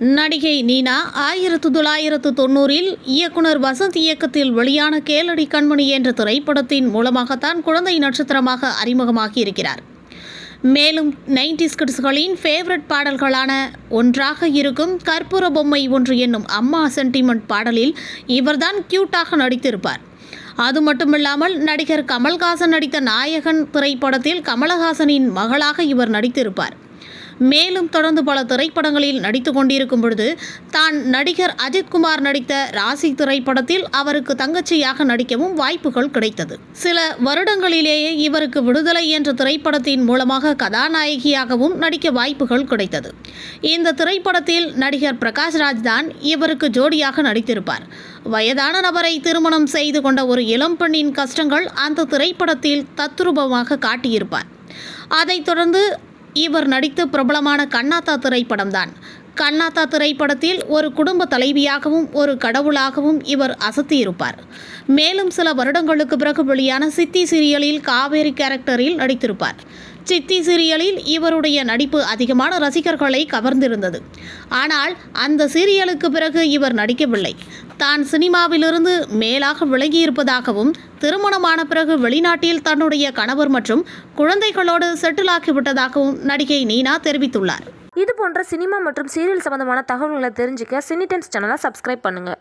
நடிகை நீனா ஆயிரத்து தொள்ளாயிரத்து தொண்ணூறில் இயக்குனர் வசந்த் இயக்கத்தில் வெளியான கேளடி கண்மணி என்ற திரைப்படத்தின் மூலமாகத்தான் குழந்தை நட்சத்திரமாக அறிமுகமாகி இருக்கிறார் மேலும் நைன்டிஸ் கிட்ஸ்களின் ஃபேவரட் பாடல்களான ஒன்றாக இருக்கும் கற்பூர பொம்மை ஒன்று என்னும் அம்மா சென்டிமெண்ட் பாடலில் இவர்தான் கியூட்டாக நடித்திருப்பார். அது மட்டுமில்லாமல் நடிகர் கமல்ஹாசன் நடித்த நாயகன் திரைப்படத்தில் கமலஹாசனின் மகளாக இவர் நடித்திருப்பார். மேலும் தொடர்ந்து பல திரைப்படங்களில் நடித்து கொண்டிருக்கும் பொழுது தான் நடிகர் அஜித்குமார் நடித்த ராசி திரைப்படத்தில் அவருக்கு தங்கச்சியாக நடிக்கவும் வாய்ப்புகள் கிடைத்தது. சில வருடங்களிலேயே இவருக்கு விடுதலை என்ற திரைப்படத்தின் மூலமாக கதாநாயகியாகவும் நடிக்க வாய்ப்புகள் கிடைத்தது. இந்த திரைப்படத்தில் நடிகர் பிரகாஷ்ராஜ் தான் இவருக்கு ஜோடியாக நடித்திருப்பார். வயதான நபரை திருமணம் செய்து கொண்ட ஒரு இளம் பெண்ணின் கஷ்டங்கள் அந்த திரைப்படத்தில் தத்ரூபமாக காட்டியிருப்பார். அதைத் தொடர்ந்து இவர் நடித்த பிரபலமான கண்ணாத்தா திரைப்படம்தான். கண்ணாத்தா திரைப்படத்தில் ஒரு குடும்ப தலைவியாகவும் ஒரு கடவுளாகவும் இவர் அசத்தியிருப்பார். மேலும் சில வருடங்களுக்கு பிறகு வெளியான சித்தி சீரியலில் காவேரி கேரக்டரில் நடித்திருப்பார். சித்தி சீரியலில் இவருடைய நடிப்பு அதிகமான ரசிகர்களை கவர்ந்திருந்தது. ஆனால் அந்த சீரியலுக்கு பிறகு இவர் நடிக்கவில்லை. தான் சினிமாவிலிருந்து மேலாக விலகியிருப்பதாகவும் திருமணமான பிறகு வெளிநாட்டில் தன்னுடைய கணவர் மற்றும் குழந்தைகளோடு செட்டில் ஆகிவிட்டதாகவும் நடிகை நீனா தெரிவித்துள்ளார். இது போன்ற சினிமா மற்றும் சீரியல் சம்பந்தமான தகவல்களை தெரிஞ்சுக்க சினிடென்ஸ் சேனலை சப்ஸ்கிரைப் பண்ணுங்கள்